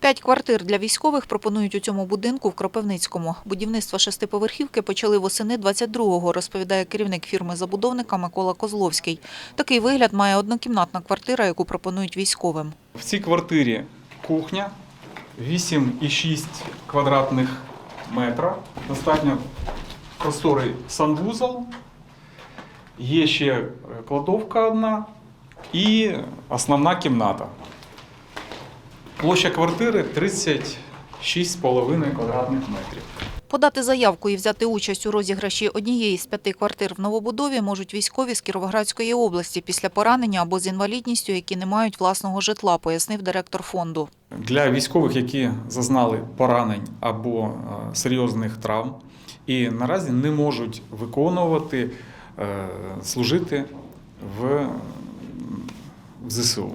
П'ять квартир для військових пропонують у цьому будинку в Кропивницькому. Будівництво шестиповерхівки почали восени 22-го, розповідає керівник фірми-забудовника Микола Козловський. Такий вигляд має однокімнатна квартира, яку пропонують військовим. В цій квартирі кухня 8,6 квадратних метра. Достатньо просторий санвузол. Є ще кладовка одна і основна кімната. Площа квартири 36,5 квадратних метрів. Подати заявку і взяти участь у розіграші однієї з п'яти квартир в новобудові можуть військові з Кіровоградської області після поранення або з інвалідністю, які не мають власного житла, пояснив директор фонду. Для військових, які зазнали поранень або е, серйозних травм і наразі не можуть виконувати, е, служити в, в ЗСУ.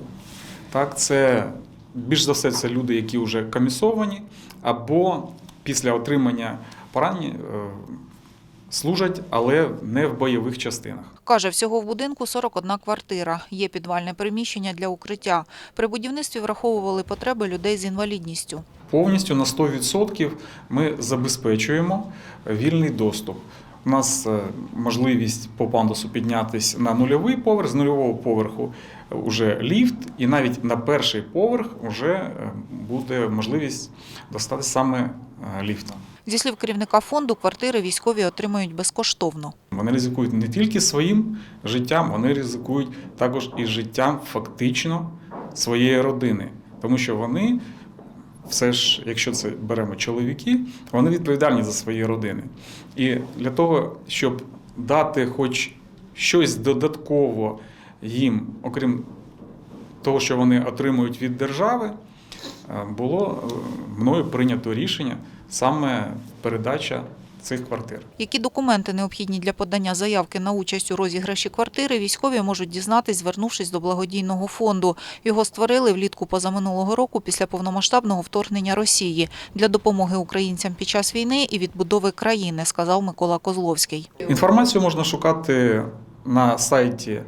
Так, це більш за все це люди, які вже комісовані, або після отримання поранень е, служать, але не в бойових частинах. Каже, всього в будинку 41 квартира. Є підвальне приміщення для укриття. При будівництві враховували потреби людей з інвалідністю. Повністю на 100% ми забезпечуємо вільний доступ. У нас е, можливість по пандусу піднятися на нульовий поверх, з нульового поверху вже ліфт, і навіть на перший поверх вже е, буде можливість достати саме е, ліфтом. Зі слів керівника фонду, квартири військові отримають безкоштовно. Вони ризикують не тільки своїм життям, вони ризикують також і життям фактично своєї родини, тому що вони. Все ж, якщо це беремо чоловіки, вони відповідальні за свої родини. І для того, щоб дати хоч щось додатково їм, окрім того, що вони отримують від держави, е, було е, мною прийнято рішення саме передача цих квартир. Які документи необхідні для подання заявки на участь у розіграші квартири, військові можуть дізнатись, звернувшись до благодійного фонду. Його створили влітку позаминулого року після повномасштабного вторгнення Росії для допомоги українцям під час війни і відбудови країни, сказав Микола Козловський. Інформацію можна шукати на сайті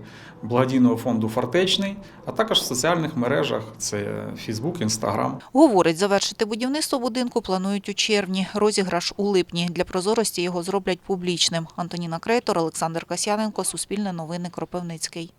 благодійного фонду Фортечний, а також в соціальних мережах це Фейсбук, Інстаграм. Говорить, завершити будівництво будинку планують у червні. Розіграш у липні. Для прозорості його зроблять публічним. Антоніна Крейтор, Олександр Касяненко, Суспільне новини, Кропивницький.